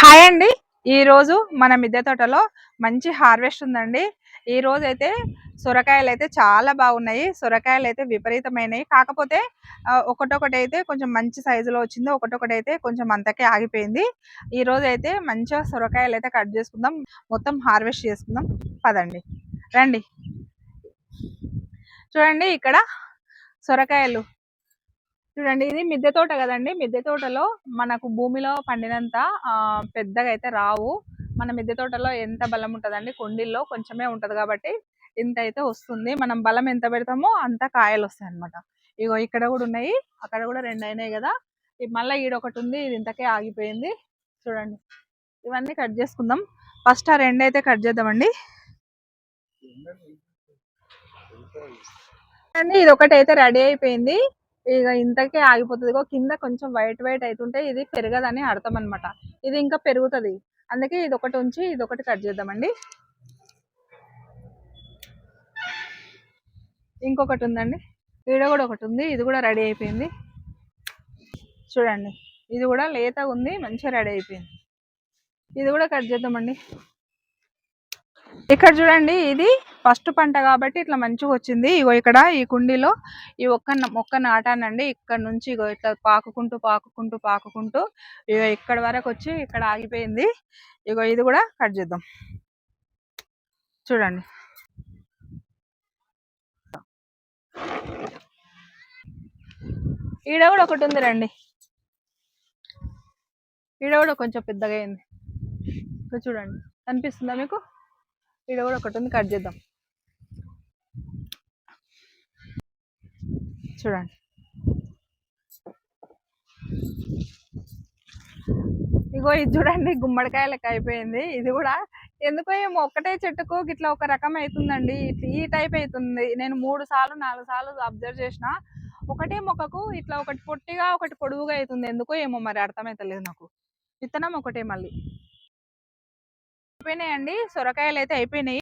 Hi అండి. ఈ రోజు మన మిద్దె తోటలో మంచి హార్వెస్ట్ ఉందండి. ఈ రోజు అయితే సొరకాయలు అయితే చాలా బాగున్నాయి. సొరకాయలు అయితే విపరీతమైనవి కాకపోతే ఒకటొకటి అయితే కొంచెం మంచి సైజులో వచ్చింది. ఒకటొకటి అయితే కొంచెం అంతకే ఆగిపోయింది. ఈ రోజు అయితే మంచిగా సొరకాయలు అయితే కట్ చేసుకుందాం. మొత్తం హార్వెస్ట్ చేసుకుందాం. పదండి. రండి. చూడండి ఇక్కడ సొరకాయలు చూడండి ఇది మిద్దె తోట కదండి. మిద్దె తోటలో మనకు భూమిలో పండినంత పెద్దగా అయితే రావు. మన మిద్దె తోటలో ఎంత బలం ఉంటుందండి? కొండిల్లో కొంచెమే ఉంటది కాబట్టి ఇంత అయితే వస్తుంది. మనం బలం ఎంత పెడతామో అంత కాయలు వస్తాయి అన్నమాట ఇగో ఇక్కడ కూడా ఉన్నాయి. అక్కడ కూడా రెండు అయినాయి కదా. ఈ మళ్ళీ ఈడ ఒకటి ఉంది. ఇది ఇంతకే ఆగిపోయింది. చూడండి. ఇవన్నీ కట్ చేసుకుందాం. ఫస్ట్ ఆ రెండు అయితే కట్ చేద్దామండి. అండి ఇది ఒకటి అయితే రెడీ అయిపోయింది. ఇక ఇంతకే ఆగిపోతుంది. ఇగో కింద కొంచెం వైట్ వైట్ అవుతుంటే ఇది పెరగదని అర్థం అనమాట ఇది ఇంకా పెరుగుతుంది. అందుకే ఇది ఒకటి ఉంచి ఇది ఒకటి కట్ చేద్దామండి. ఇంకొకటి ఉందండి. ఈడ కూడా ఒకటి ఉంది. ఇది కూడా రెడీ అయిపోయింది. చూడండి. ఇది కూడా లేతగా ఉంది మంచిగా రెడీ అయిపోయింది. ఇది కూడా కట్ చేద్దామండి. ఇక్కడ చూడండి ఇది ఫస్ట్ పంట కాబట్టి ఇట్లా మంచిగా వచ్చింది. ఇగో ఇక్కడ ఈ కుండీలో ఈ ఒక్క మొక్క నాటానండి. ఇక్కడ నుంచి ఇగో ఇట్లా పాకుకుంటూ పాకుకుంటూ పాకుకుంటూ ఇగో ఇక్కడ వరకు వచ్చి ఇక్కడ ఆగిపోయింది. ఇగో ఇది కూడా కట్ చేద్దాం. చూడండి. ఈడ కూడా ఒకటి ఉంది రండి. ఈడ కూడా కొంచెం పెద్దగా అయింది. ఇక్కడ చూడండి. కనిపిస్తుందా మీకు? ఈడ కూడా ఒకటి ఉంది. కట్ చేద్దాం. చూడండి. ఇగో ఇది చూడండి గుమ్మడికాయ లెక్క అయిపోయింది. ఇది కూడా ఎందుకో ఏమో ఒక్కటే చెట్టుకు ఇట్లా ఒక రకం అవుతుందండి ఇట్లా ఈ టైప్ అవుతుంది నేను మూడు సార్లు నాలుగు సార్లు అబ్జర్వ్ చేసిన. ఒకటే మొక్కకు ఇట్లా ఒకటి పొట్టిగా ఒకటి పొడువుగా అవుతుంది ఎందుకో ఏమో మరి అర్థమవుతలేదు నాకు. విత్తనం ఒకటే మళ్ళీ. అయిపోయినాయండి. సొరకాయలు అయితే అయిపోయినాయి.